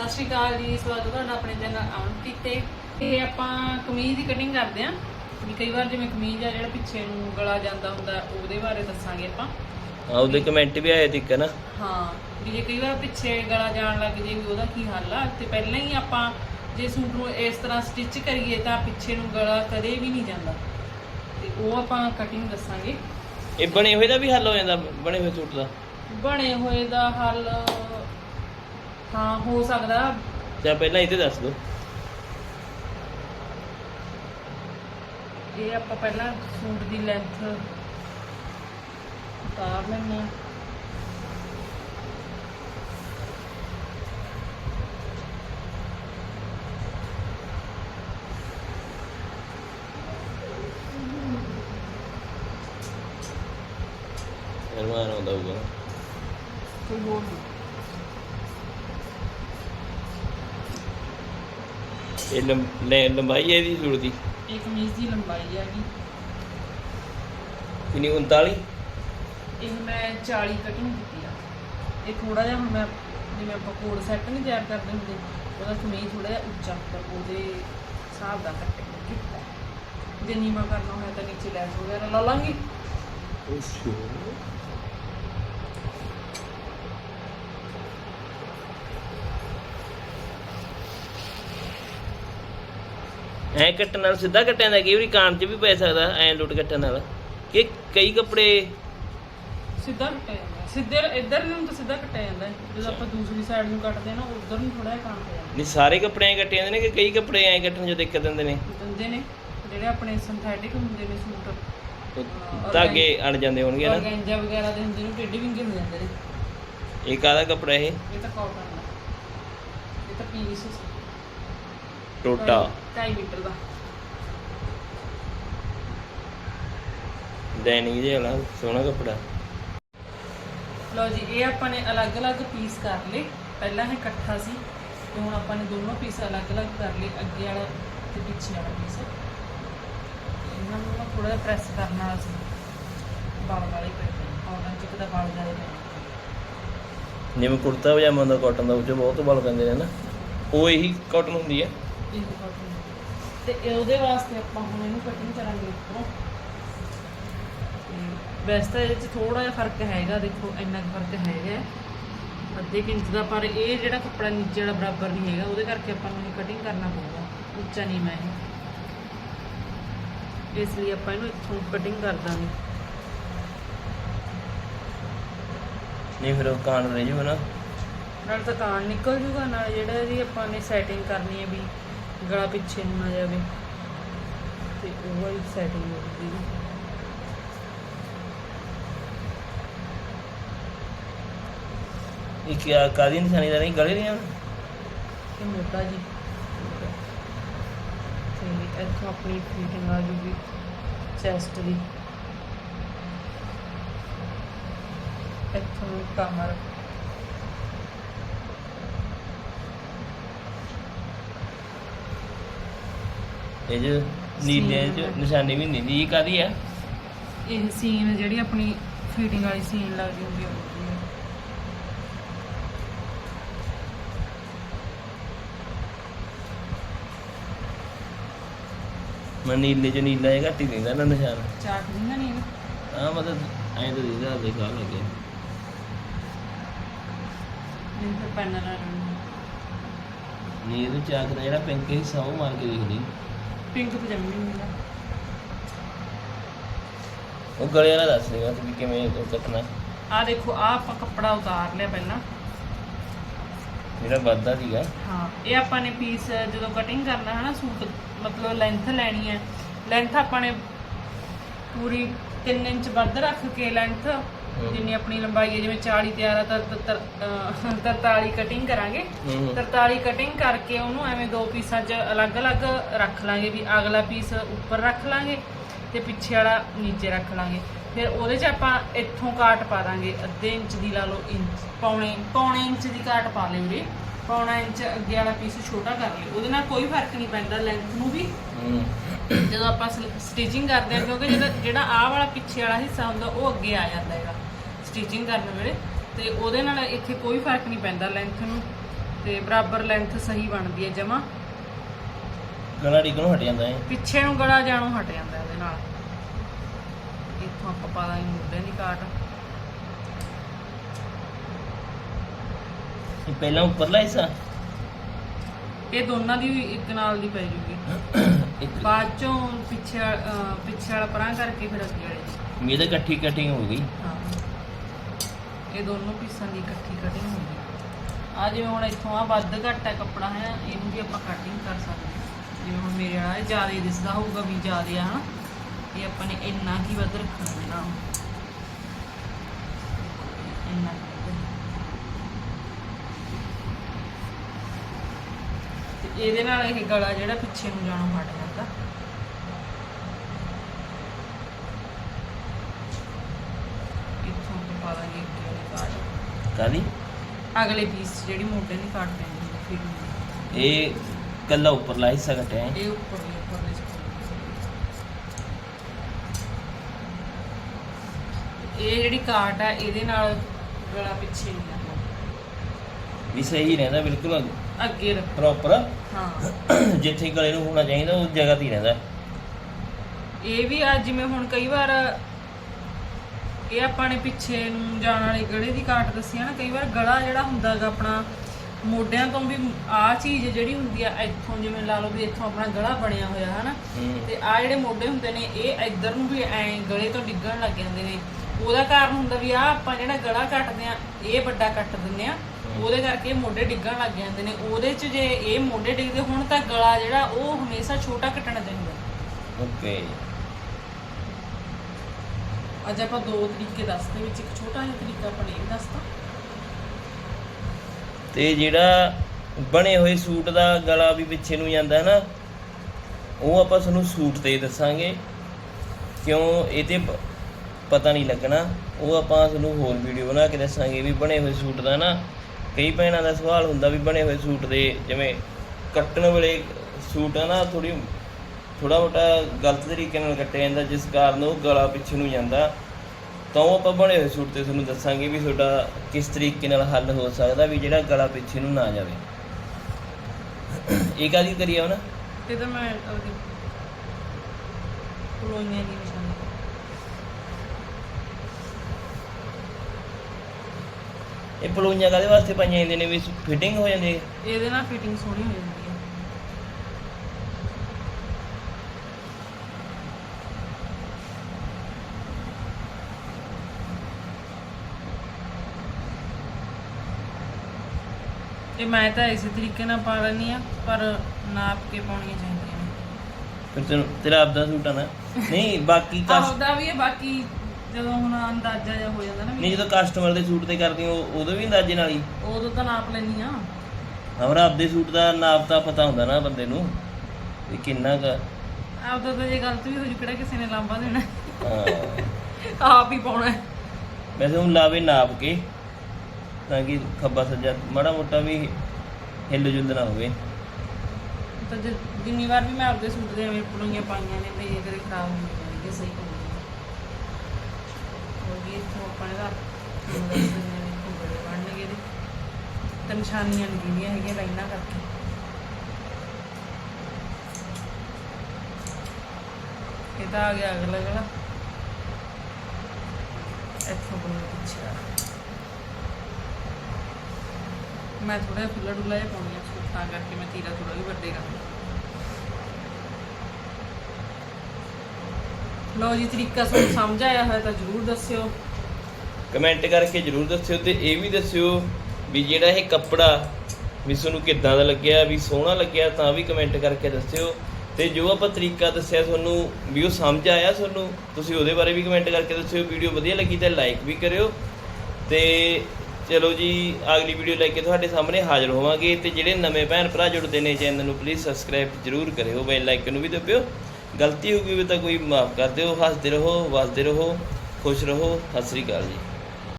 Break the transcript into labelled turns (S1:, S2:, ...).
S1: ਸਤਿ ਸ਼੍ਰੀ ਅਕਾਲ ਜੀ ਸਵਾਗਤ ਹੈ ਤੁਹਾਡਾ ਆਪਣੇ ਚੈਨਲ ਅਮਨਪ੍ਰੀਤ ਤੇ ਇਹ ਆਪਾਂ ਕਮੀਜ਼ ਦੀ ਕਟਿੰਗ ਕਰਦੇ ਆਂ ਵੀ ਕਈ ਵਾਰ ਜਿਵੇਂ ਕਮੀਜ਼ ਆ ਜਿਹੜਾ ਪਿੱਛੇ ਨੂੰ ਗਲਾ ਜਾਂਦਾ ਹੁੰਦਾ ਉਹਦੇ ਬਾਰੇ ਦੱਸਾਂਗੇ ਆਪਾਂ।
S2: ਆ ਉਹਦੇ ਕਮੈਂਟ ਵੀ ਆਏ ਤੀਕ ਨਾ।
S1: ਹਾਂ ਵੀ ਜੇ ਕਈ ਵਾਰ ਪਿੱਛੇ ਗਲਾ ਜਾਣ ਲੱਗ ਜੇ ਵੀ ਉਹਦਾ ਕੀ ਹੱਲ ਆ? ਤੇ ਪਹਿਲਾਂ ਹੀ ਆਪਾਂ ਜੇ ਸੂਟ ਨੂੰ ਇਸ ਤਰ੍ਹਾਂ ਸਟਿਚ ਕਰੀਏ ਤਾਂ ਪਿੱਛੇ ਨੂੰ ਗਲਾ ਕਦੇ ਵੀ ਨਹੀਂ ਜਾਂਦਾ। ਤੇ ਉਹ ਆਪਾਂ ਕਟਿੰਗ ਦੱਸਾਂਗੇ।
S2: ਇਹ ਬਣੇ ਹੋਏ ਦਾ ਵੀ ਹੱਲ ਹੋ ਜਾਂਦਾ ਬਣੇ ਹੋਏ ਸੂਟ ਦਾ?
S1: ਬਣੇ ਹੋਏ ਦਾ ਹੱਲ ਹਾਂ ਹੋ ਸਕਦਾ।
S2: ਜਾਂ ਪਹਿਲਾਂ ਇਹਦੇ ਦੱਸ ਦਿਓ।
S1: ਇਹ ਆਪਾਂ ਪਹਿਲਾਂ ਸੂਟ ਦੀ ਲੈਂਥ ਉਤਾਰ ਲੈਂਦੇ ਹਾਂ।
S2: ਅਰਮਾਨ ਆਉਂਦਾ ਹੋਊਗਾ।
S1: ਕੋਈ ਹੋਰ ਨਹੀਂ।
S2: ਇਹ ਲੰਬ- ਲੈ- ਲੰਬਾਈ ਹੈ ਇਹਦੀ ਸੂਟ ਦੀ?
S1: ਇਹ ਕਮੀਜ਼ ਦੀ ਲੰਬਾਈ ਹੈਗੀ।
S2: ਕਿੰਨੀ 39
S1: ਇਹ ਮੈਂ 40 ਕਟਿੰਗ ਕੀਤੀ ਆ। ਇਹ ਥੋੜਾ ਜਿਹਾ ਹੁਣ ਮੈਂ ਜਿਵੇਂ ਆਪਾਂ ਕੋਡ ਸੈੱਟ ਨਹੀਂ ਤਿਆਰ ਕਰਦੇ ਹੁੰਦੇ ਉਹਦਾ ਕਮੀਜ਼ ਥੋੜਾ ਜਿਹਾ ਉੱਚਾ ਪਰ ਉਹਦੇ ਹਿਸਾਬ ਦਾ ਕੱਟਿੰਗ ਕੀਤਾ। ਜੇ ਨੀਵਾ ਕਰਨਾ ਹੋਇਆ ਤਾਂ ਨੀਚੇ ਲੈਸ ਵਗੈਰਾ ਲਾ ਲਾਂਗੇ।
S2: ਐ ਕੱਟਣ ਨਾਲ ਸਿੱਧਾ ਕੱਟਿਆ ਜਾਂਦਾ ਕਈ ਵਾਰੀ ਕਾਨ 'ਚ ਵੀ ਪੈ ਸਕਦਾ ਐ ਲੁੱਟ ਕੱਟਣ ਨਾਲ। ਕਿ ਕਈ ਕੱਪੜੇ
S1: ਸਿੱਧਾ ਕੱਟਿਆ ਜਾਂਦਾ। ਸਿੱਧੇ ਇੱਧਰ ਨੂੰ ਤਾਂ ਸਿੱਧਾ ਕੱਟਿਆ ਜਾਂਦਾ। ਹੈ। ਜਦੋਂ ਆਪਾਂ ਦੂਸਰੀ ਸਾਈਡ ਨੂੰ ਕੱਟਦੇ ਆ ਨਾ ਉਧਰ ਨੂੰ ਥੋੜਾ ਜਿਹਾ ਕੰਮ ਪਿਆ
S2: ਨਹੀਂ ਸਾਰੇ ਕੱਪੜੇ ਐ ਕੱਟੇ ਜਾਂਦੇ ਨੇ ਕਿ ਕਈ ਕੱਪੜੇ ਐ ਕੱਟਣ 'ਚ ਦਿੱਕਤ ਦਿੰਦੇ ਨੇ?
S1: ਦਿੰਦੇ ਨੇ। ਜਿਹੜੇ ਆਪਣੇ ਸਿੰਥੈਟਿਕ ਹੁੰਦੇ ਨੇ ਸੂਟ।
S2: ਉਹ ਧਾਗੇ ਅੜ ਜਾਂਦੇ ਹੋਣਗੇ ਨਾ।
S1: ਔਰਗੈਂਜਾ ਵਗੈਰਾ ਦੇ ਹੁੰਦੇ ਨੇ ਟੇਢੇ ਵਿੰਗੇ ਹੋ ਜਾਂਦੇ ਨੇ।
S2: ਇਹ ਕਾਹਦਾ ਕੱਪੜਾ ਇਹ?
S1: ਇਹ ਤਾਂ ਕਾਟਨ ਦਾ। ਇਹ ਤਾਂ ਪੀਸ
S2: ਟੋਟਾ।
S1: 2.5 ਮੀਟਰ ਦਾ।
S2: ਦੈਨਿਕ ਜਿਹਾ ਵਾਲਾ ਸੋਹਣਾ ਕੱਪੜਾ।
S1: ਲਓ ਜੀ ਇਹ ਆਪਾਂ ਨੇ ਅਲੱਗ-ਅਲੱਗ ਪੀਸ ਕਰ ਲਏ। ਪਹਿਲਾਂ ਇਹ ਇਕੱਠਾ ਸੀ ਤੇ ਹੁਣ ਆਪਾਂ ਨੇ ਦੋਨੋਂ ਪੀਸ ਅਲੱਗ-ਅਲੱਗ ਕਰ ਲਏ ਅੱਗੇ ਵਾਲਾ ਤੇ ਪਿੱਛੇ ਵਾਲਾ ਪੀਸ ਇਹਨਾਂ ਨੂੰ ਥੋੜਾ ਜਿਹਾ ਪ੍ਰੈਸ ਕਰਨ ਨਾਲ ਸੀ। ਬਾਲ ਵਾਲੇ ਉਹਨਾਂ ਚ ਕਿਦਾ ਬਾਲ ਜਾਏ
S2: ਜਿਵੇਂ ਕੁੜਤਾ ਪਜਾਮਾ ਹੁੰਦਾ ਕਾਟਨ ਦਾ ਉਹ ਬਹੁਤ ਬਲ ਪੈਂਦੇ ਨੇ ਨਾ। ਉਹ ਇਹੀ ਕਾਟਨ ਹੁੰਦੀ ਹੈ।
S1: ਇਹ cotton ਦਾ। ਤੇ ਇਹ ਉਹਦੇ ਵਾਸਤੇ ਆਪਾਂ ਹੁਣ ਇਹਨੂੰ ਕਟਿੰਗ ਕਰਾਂਗੇ ਉੱਪਰੋਂ ਤੇ ਵੈਸੇ ਤਾਂ ਇਹਦੇ ਚ ਥੋੜਾ ਜਿਹਾ ਫ਼ਰਕ ਹੈਗਾ ਦੇਖੋ ਇੰਨਾ ਫ਼ਰਕ ਹੈਗਾ। ਅੱਧੇ ਇੰਚ ਦਾ ਪਰ ਇਹ ਜਿਹੜਾ ਕੱਪੜਾ ਨੀਚੇ ਵਾਲਾ ਬਰਾਬਰ ਨਹੀਂ ਹੈਗਾ ਉਹਦੇ ਕਰਕੇ ਆਪਾਂ ਨੂੰ ਕਟਿੰਗ ਕਰਨਾ ਪਊਗਾ। ਉੱਚਾ ਨਹੀਂ ਮੈਂ ਇਹ। ਇਸ ਲਈ ਆਪਾਂ ਇਹਨੂੰ ਇੱਥੋਂ ਕਟਿੰਗ ਕਰ ਦਾਂਗੇ।
S2: ਨਹੀਂ ਫਿਰ ਉਹ ਕਾਨ ਰਹਿ ਜਾਊਗਾ ਨਾ।
S1: ਨਾਲ ਤਾਂ ਕਾਣ ਨਿਕਲ ਜੂਗਾ ਨਾਲ ਜਿਹੜਾ ਇਹਦੀ ਆਪਾਂ ਨੇ ਸੈਟਿੰਗ ਕਰਨੀ ਹੈ ਵੀ ਗਲਾ ਪਿੱਛੇ ਨੂੰ ਨਾ ਜਾਵੇ। ਤੇ ਉਹ ਵਾਲੀ ਸੈਟਿੰਗ ਹੋ
S2: ਇਹ ਕੀ ਕਾਦੀ ਨਿਸ਼ਾਨੀ ਦਾ ਨਹੀਂ ਗਲੇ ਦੀਆਂ
S1: ਇਹ ਮੋਟਾ ਜੀ। ਤੇ ਇੱਥੋਂ ਆਪਣੀ ਫਿਟਿੰਗ ਆ ਜੂਗੀ ਚੈਸਟ ਦੀ। ਇੱਥੋਂ ਕਮਰ
S2: ਇਹ ਜੋ ਨੀਲੇ ਚ ਨਿਸ਼ਾਨੀ ਵੀ ਨਹੀਂ ਦੀ ਇਹ ਕਾਦੀ ਆ
S1: ਇਹ ਸੀਨ ਜਿਹੜੀ ਆਪਣੀ ਫਿਟਿੰਗ ਵਾਲੀ ਸੀਨ ਲੱਗ ਜੂਗੀ ਉਹ ਵਾਲੀ।
S2: ਮੈਂ ਨੀਲੇ ਚ ਨੀਲਾ ਜਿਹਾ ਘੱਟ ਹੀ ਦਿੰਦਾ ਨਾ ਨਿਸ਼ਾਨ।
S1: ਚਾਟ ਦਿੰਦਾ ਨਹੀਂ
S2: ਆ ਮਤਲਬ ਐਂ ਤਾਂ ਦਿੰਦਾ ਦੇਖਾ ਲੱਗੇ
S1: ਨਹੀਂ ਫਿਰ ਪੈਨ ਨਾਲ ਰੰਗ।
S2: ਨੀ ਇਹਦੇ ਚਾਕ ਦਾ ਜਿਹੜਾ ਪਿੰਕ ਹਿੱਸਾ ਉਹ ਮਾਰ ਕੇ ਦੇਖ ਲਈ
S1: ਪਿੰਕ ਪਜਾਮੀ ਨਹੀਂ ਮਿਲਦਾ
S2: ਉਹ ਗਲੇ ਵਾਲਾ ਦੱਸ ਦੇਗਾ ਵੀ ਕਿਵੇਂ ਉਹ ਕੱਟਣਾ
S1: ਆ ਦੇਖੋ ਆ ਆਪਾਂ ਕੱਪੜਾ ਉਤਾਰ ਲਿਆ ਪਹਿਲਾਂ।
S2: ਜਿਹੜਾ ਵੱਧਦਾ ਸੀਗਾ।
S1: ਹਾਂ ਇਹ ਆਪਾਂ ਨੇ ਪੀਸ ਜਦੋਂ ਕਟਿੰਗ ਕਰਨਾ ਹੈ ਨਾ ਸੂਟ ਮਤਲਬ ਲੈਂਥ ਲੈਣੀ ਹੈ। ਲੈਂਥ ਆਪਾਂ ਨੇ ਪੂਰੀ 3 ਇੰਚ ਵੱਧ ਰੱਖ ਕੇ ਲੈਂਥ ਜਿੰਨੀ ਆਪਣੀ ਲੰਬਾਈ ਹੈ ਜਿਵੇਂ 40 ਤਿਆਰ ਆ ਤਾਂ ਤਰ- ਅਹ 43 ਕਟਿੰਗ ਕਰਾਂਗੇ।
S2: ਹੂੰ
S1: 43 ਕਟਿੰਗ ਕਰਕੇ ਉਹਨੂੰ ਐਵੇਂ ਦੋ ਪੀਸਾਂ 'ਚ ਅਲੱਗ-ਅਲੱਗ ਰੱਖ ਲਾਂਗੇ ਵੀ ਅਗਲਾ ਪੀਸ ਉੱਪਰ ਰੱਖ ਲਾਂਗੇ ਤੇ ਪਿੱਛੇ ਵਾਲਾ ਨੀਚੇ ਰੱਖ ਲਾਂਗੇ। ਫਿਰ ਉਹਦੇ 'ਚ ਆਪਾਂ ਇੱਥੋਂ ਕਾਟ ਪਾ ਦਾਂਗੇ ਅੱਧੇ ਇੰਚ ਦੀ ਲਾ ਲਓ ਇੰਚ ਪੌਣੇ ਪੌਣੇ ਇੰਚ ਦੀ ਕਾਟ ਪਾ ਲਿਓ ਵੀਰੇ ਪੌਣਾ ਇੰਚ ਅੱਗੇ ਵਾਲਾ ਪੀਸ ਛੋਟਾ ਕਰ ਲਿਓ ਉਹਦੇ ਨਾਲ ਕੋਈ ਫ਼ਰਕ ਨਹੀਂ ਪੈਂਦਾ ਲੈਂਥ ਨੂੰ ਵੀ। ਜਦੋਂ ਆਪਾਂ ਸਟਿਚਿੰਗ ਕਰਦੇ ਹਾਂ ਕਿਉਂਕਿ ਜਿਹੜਾ ਜਿਹੜਾ ਆਹ ਵਾਲਾ ਪਿੱਛੇ ਵਾਲਾ ਹਿੱਸਾ ਹੁੰਦਾ ਉਹ ਅੱਗੇ ਆ ਜਾਂਦਾ ਹੈਗਾ ਸਟਿਚਿੰਗ ਕਰਨ ਵੇਲੇ। ਤੇ ਉਹਦੇ ਨਾਲ ਇੱਥੇ ਕੋਈ ਫ਼ਰਕ ਨਹੀਂ ਪੈਂਦਾ ਲੈਂਥ ਨੂੰ ਤੇ ਬਰਾਬਰ ਲੈਂਥ ਸਹੀ ਬਣਦੀ ਹੈ ਜਮਾ।
S2: ਗਲਾ ਡਿੱਗਣੋਂ ਹਟ ਜਾਂਦਾ ਹੈ
S1: ਪਿੱਛੇ ਨੂੰ ਗਲਾ ਜਾਣੋਂ ਹਟ ਜਾਂਦਾ ਇਹਦੇ ਨਾਲ। ਇੱਥੋਂ ਆਪਾਂ ਪਾ ਦਾਂਗੇ ਮੋਢੇ ਦੀ ਕਾਟ
S2: ਇਹ ਪਹਿਲਾਂ ਉੱਪਰਲਾ ਹਿੱਸਾ?
S1: ਇਹ ਦੋਨਾਂ ਦੀ ਇੱਕ ਨਾਲ ਦੀ ਪੈ ਜੂਗੀ।
S2: ਇੱਕ
S1: ਬਾਅਦ ਚੋਂ ਪਿੱਛੇ ਅਹ ਪਿੱਛੇ ਵਾਲਾ ਪਰਾਂ ਕਰਕੇ ਫਿਰ ਅੱਗੇ ਵਾਲੇ ਦੀ।
S2: ਮੇਰੇ ਇਕੱਠੀ ਕਟਿੰਗ ਹੋ ਗਈ।
S1: ਹਾਂ। ਇਹ ਦੋਨੋਂ ਪੀਸਾਂ ਦੀ ਇਕੱਠੀ ਕਟਿੰਗ ਹੁੰਦੀ ਆ ਜਿਵੇਂ ਹੁਣ ਇੱਥੋਂ ਆ ਵੱਧ ਘੱਟ ਹੈ ਕੱਪੜਾ ਹੈ ਇਹਨੂੰ ਵੀ ਆਪਾਂ ਕਟਿੰਗ ਕਰ ਸਕਦੇ ਹਾਂ। ਜਿਵੇਂ ਹੁਣ ਮੇਰੇ ਵਾਲਾ ਇਹ ਜ਼ਿਆਦਾ ਦਿਸਦਾ ਹੋਊਗਾ ਵੀ ਜ਼ਿਆਦਾ ਆ ਹਨਾ? ਇਹ ਆਪਾਂ ਨੇ ਇੰਨਾ ਕੀ ਵੱਧ ਰੱਖਣਾ ਹੈ ਨਾ। ਇੰਨਾ ਕੁ ਵੱਧ। ਤੇ ਇਹਦੇ ਨਾਲ ਇਹ ਗਲਾ ਜਿਹੜਾ ਪਿੱਛੇ ਨੂੰ ਜਾਣੋਂ ਹਟ ਜਾਂਦਾ। ਇੱਥੋਂ ਤੋਂ ਪਾ ਦਾਂਗੇ ਅੱਗੇ ਵਾਲੀ ਕਾਟ।
S2: ਕਾਦੀ
S1: ਅਗਲੇ ਪੀਸ ਜਿਹੜੀ ਮੋਢੇ ਦੀ ਕਾਟ ਪੈਂਦੀ ਹੈ ਫਿਰ।
S2: ਇਹ ਕੱਲਾ ਉੱਪਰਲਾ ਹਿੱਸਾ ਕਟਿਆ ਹੈ?
S1: ਇਹ ਉੱਪਰ ਉੱਪਰ ਇਹ ਜਿਹੜੀ ਕਾਟ ਆ ਇਹਦੇ ਨਾਲ ਗਲਾ ਪਿੱਛੇ ਨਹੀਂ ਜਾਂਦਾ।
S2: ਵੀ ਸਹੀ ਰਹਿੰਦਾ ਬਿਲਕੁਲ।
S1: ਅੱਗੇ ਰੱਖ।
S2: ਪ੍ਰੋਪਰ
S1: ਹਾਂ।
S2: ਜਿੱਥੇ ਗਲੇ ਨੂੰ ਹੋਣਾ ਚਾਹੀਦਾ ਉਸ ਜਗ੍ਹਾ ਤੇ ਹੀ ਰਹਿੰਦਾ।
S1: ਇਹ ਵੀ ਆ ਜਿਵੇਂ ਹੁਣ ਕਈ ਵਾਰ ਇਹ ਆਪਾਂ ਨੇ ਪਿੱਛੇ ਨੂੰ ਜਾਣ ਵਾਲੀ ਗਲੇ ਦੀ ਕਾਟ ਦੱਸੀ ਆ ਨਾ ਕਈ ਵਾਰ ਗਲਾ ਜਿਹੜਾ ਹੁੰਦਾ ਗਾ ਆਪਣਾ ਮੋਢਿਆਂ ਤੋਂ ਵੀ ਆ ਚੀਜ਼ ਜਿਹੜੀ ਹੁੰਦੀ ਆ ਇੱਥੋਂ ਜਿਵੇਂ ਲਾ ਲਓ ਵੀ ਇੱਥੋਂ ਆਪਣਾ ਗਲਾ ਬਣਿਆ ਹੋਇਆ ਹਨਾ?
S2: ਹੂੰ।
S1: ਤੇ ਆ ਜਿਹੜੇ ਮੋਢੇ ਹੁੰਦੇ ਨੇ ਇਹ ਇੱਧਰ ਨੂੰ ਵੀ ਐ ਗਲੇ ਤੋਂ ਡਿੱਗਣ ਲੱਗ ਜਾਂਦੇ ਨੇ। ਉਹਦਾ ਕਾਰਨ ਹੁੰਦਾ ਵੀ ਆ ਆਪਾਂ ਜਿਹੜਾ ਗਲਾ ਕੱਟਦੇ ਆ ਇਹ ਵੱਡਾ ਕੱਟ ਦਿੰਦੇ ਆ। ਉਹਦੇ ਕਰਕੇ ਮੋਢੇ ਡਿੱਗਣ ਲੱਗ ਜਾਂਦੇ ਨੇ। ਉਹਦੇ 'ਚ ਜੇ ਇਹ ਮੋਢੇ ਡਿੱਗਦੇ ਹੋਣ ਤਾਂ ਗਲਾ ਜਿਹੜਾ ਉਹ ਹਮੇਸ਼ਾ ਛੋਟਾ ਕੱਟਣਾ ਚਾਹੀਦਾ
S2: ਓਕੇ।
S1: ਅੱਜ ਆਪਾਂ ਦੋ ਤਰੀਕੇ ਦੱਸਦੇ ਵਿੱਚ ਇੱਕ ਛੋਟਾ ਜਿਹਾ ਤਰੀਕਾ ਆਪਾਂ ਇਹ ਦੱਸਤਾ
S2: ਤੇ ਜਿਹੜਾ ਬਣੇ ਹੋਏ ਸੂਟ ਦਾ ਗਲਾ ਵੀ ਪਿੱਛੇ ਨੂੰ ਜਾਂਦਾ ਹੈ ਨਾ ਉਹ ਆਪਾਂ ਤੁਹਾਨੂੰ ਸੂਟ ਤੇ ਦੱਸਾਂਗੇ। ਕਿਉਂ? ਇਹ ਤੇ ਪਤਾ ਨਹੀਂ ਲੱਗਣਾ। ਉਹ ਆਪਾਂ ਤੁਹਾਨੂੰ ਹੋਰ ਵੀਡੀਓ ਬਣਾ ਕੇ ਦੱਸਾਂਗੇ ਵੀ ਬਣੇ ਹੋਏ ਸੂਟ ਦਾ ਨਾ। ਕਈ ਭੈਣਾਂ ਦਾ ਸਵਾਲ ਹੁੰਦਾ ਵੀ ਬਣੇ ਹੋਏ ਸੂਟ ਦੇ, ਜਿਵੇਂ ਕੱਟਣ ਵੇਲੇ ਸੂਟ ਆ ਨਾ ਥੋੜੀ ਥੋੜਾ ਮੋਟਾ ਗਲਤ ਤਰੀਕੇ ਨਾਲ ਕੱਟਿਆ ਜਾਂਦਾ, ਜਿਸ ਕਾਰਨ ਉਹ ਗਲਾ ਪਿੱਛੇ ਨੂੰ ਜਾਂਦਾ। ਤਾਂ ਉਹ ਆਪਾਂ ਬਣੇ ਹੋਏ ਸੂਟ ਤੇ ਤੁਹਾਨੂੰ ਦੱਸਾਂਗੇ ਵੀ ਤੁਹਾਡਾ ਕਿਸ ਤਰੀਕੇ ਨਾਲ ਹੱਲ ਹੋ ਸਕਦਾ ਵੀ ਜਿਹੜਾ ਗਲਾ ਪਿੱਛੇ ਨੂੰ ਨਾ ਜਾਵੇ। ਇਹ ਕਾਦੀ ਕਰੀਏ ਹੁਣ?
S1: ਤੇ ਤਾਂ ਮੈਂ ਉਹਦੀ ਪਲੋਈਆਂ ਦੀ ਨਿਸ਼ਾਨੀ।
S2: ਇਹ ਪਲੋਈਆਂ ਕਾਦੇ ਵਾਸਤੇ ਪਾਈਆਂ ਜਾਂਦੀਆਂ ਨੇ ਵੀ ਫਿਟਿੰਗ ਹੋ ਜਾਂਦੀ ਹੈ।
S1: ਇਹਦੇ ਨਾਲ ਫਿਟਿੰਗ ਸੋਹਣੀ ਹੋ ਜਾਂਦੀ ਹੈ। ਇਹ ਮੈਂ ਤਾਂ ਇਸੇ ਤਰੀਕੇ ਨਾਲ ਪਾ ਲੈਂਦੀ ਆ ਪਰ ਨਾਪ ਕੇ ਪਾਉਣੀਆਂ ਚਾਹੀਦੀਆਂ ਨੇ।
S2: ਫਿਰ ਤੈਨੂੰ ਤੇਰਾ ਆਪਦਾ ਸੂਟ ਆ ਨਾ। ਨਹੀਂ ਬਾਕੀ ਕਸ
S1: ਆਪਦਾ ਵੀ ਹੈ ਬਾਕੀ ਜਦੋਂ ਹੁਣ ਅੰਦਾਜ਼ਾ ਜਿਹਾ ਹੋ ਜਾਂਦਾ ਨਾ
S2: ਨਹੀਂ ਜਦੋਂ ਕਸਟਮਰ ਦੇ ਸੂਟ ਤੇ ਕਰਦੀ ਹੋ ਉਦੋਂ ਵੀ ਅੰਦਾਜ਼ੇ ਨਾਲ ਹੀ।
S1: ਉਦੋਂ ਤਾਂ ਨਾਪ ਲੈਣੀ ਆ
S2: ਹਮਰਾ ਆਪਦੇ ਸੂਟ ਦਾ ਨਾਪ ਤਾਂ ਪਤਾ ਹੁੰਦਾ ਨਾ ਬੰਦੇ ਨੂੰ ਵੀ ਕਿੰਨਾ ਕ
S1: ਆਪਦਾ ਤਾਂ ਜੇ ਗਲਤ ਵੀ ਹੋ ਜੂ ਕਿਹੜਾ ਕਿਸੇ ਨੇ ਲਾਂਬਾ ਦੇਣਾ?
S2: ਹਾਂ।
S1: ਆਪ ਹੀ ਪਾਉਣਾ ਹੈ।
S2: ਵੈਸੇ ਉਹ ਲਾਵੇ ਨਾਪ ਕੇ ਤਾਂ ਕਿ ਖੱਬਾ ਸੱਜਾ ਮਾੜਾ ਮੋਟਾ ਵੀ ਹਿੱਲ ਜੁਲ ਨਾ ਹੋਵੇ।
S1: ਤਾਂ ਜਿੰਨੀ ਵਾਰ ਵੀ ਮੈਂ ਆਪਦੇ ਸੂਟ ਦੇ ਐਵੇਂ ਪਲੋਈਆਂ ਪਾਈਆਂ ਨੇ ਤੇ ਇਹ ਕਦੇ ਖਰਾਬ ਨਹੀਂ ਹੋਣਗੇ ਸਹੀ ਹੋਰ ਇੱਥੋਂ ਆਪਾਂ ਇਹਦਾ ਤੁਹਾਨੂੰ ਬਣਨਗੇ ਇਹਦੇ। ਤੇ ਨਿਸ਼ਾਨੀਆਂ ਨਹੀਂ ਹੈਗੀਆਂ ਲਾਈਨਾਂ ਕਰਕੇ। ਇਹ ਆ ਗਿਆ ਅਗਲਾ ਗਲਾ ਇੱਥੋਂ ਬਣਾ ਪਿੱਛੇ ਮੈਂ ਥੋੜਾ ਖੁੱਲਾ ਡੁੱਲਾ ਜਿਹਾ ਪਾਉਣੀ ਆ ਤਾਂ ਕਰਕੇ ਮੈਂ ਤੀਰਾ ਥੋੜਾ ਵੀ ਵੱਡੇ ਕਰ। ਲਓ ਜੀ, ਤਰੀਕਾ ਤੁਹਾਨੂੰ ਸਮਝ ਆਇਆ ਹੋਇਆ ਤਾਂ ਜਰੂਰ ਦੱਸਿਓ।
S2: ਕਮੈਂਟ ਕਰਕੇ ਜਰੂਰ ਦੱਸਿਓ ਤੇ ਇਹ ਵੀ ਦੱਸਿਓ ਵੀ ਜਿਹੜਾ ਇਹ ਕੱਪੜਾ ਵੀ ਤੁਹਾਨੂੰ ਕਿੱਦਾਂ ਦਾ ਲੱਗਿਆ, ਵੀ ਸੋਹਣਾ ਲੱਗਿਆ ਤਾਂ ਵੀ ਕਮੈਂਟ ਕਰਕੇ ਦੱਸਿਓ। ਤੇ ਜੋ ਆਪਾਂ ਤਰੀਕਾ ਦੱਸਿਆ ਤੁਹਾਨੂੰ, ਵੀ ਉਹ ਸਮਝ ਆਇਆ ਤੁਹਾਨੂੰ, ਤੁਸੀਂ ਉਹਦੇ ਬਾਰੇ ਵੀ ਕਮੈਂਟ ਕਰਕੇ ਦੱਸਿਓ। ਵੀਡੀਓ ਵਧੀਆ ਲੱਗੀ ਤਾਂ ਲਾਈਕ ਵੀ ਕਰਿਓ। ਤੇ ਚਲੋ ਜੀ, ਅਗਲੀ ਵੀਡੀਓ ਲੈ ਕੇ ਤੁਹਾਡੇ ਸਾਹਮਣੇ ਹਾਜ਼ਰ ਹੋਵਾਂਗੇ। ਤੇ ਜਿਹੜੇ ਨਵੇਂ ਭੈਣ ਭਰਾ ਜੁੜਦੇ ਨੇ ਚੈਨਲ ਨੂੰ ਪਲੀਜ਼ ਸਬਸਕ੍ਰਾਈਬ ਜਰੂਰ ਕਰਿਓ ਬੈਲ ਆਈਕਨ ਨੂੰ ਵੀ ਦਬਿਓ। ਗਲਤੀ ਹੋ ਗਈ ਹੋਵੇ ਤਾਂ ਕੋਈ ਮਾਫ ਕਰ ਦਿਓ। ਹੱਸਦੇ ਰਹੋ, ਵਸਦੇ ਰਹੋ, ਖੁਸ਼ ਰਹੋ। ਸਤਿ ਸ੍ਰੀ ਅਕਾਲ ਜੀ।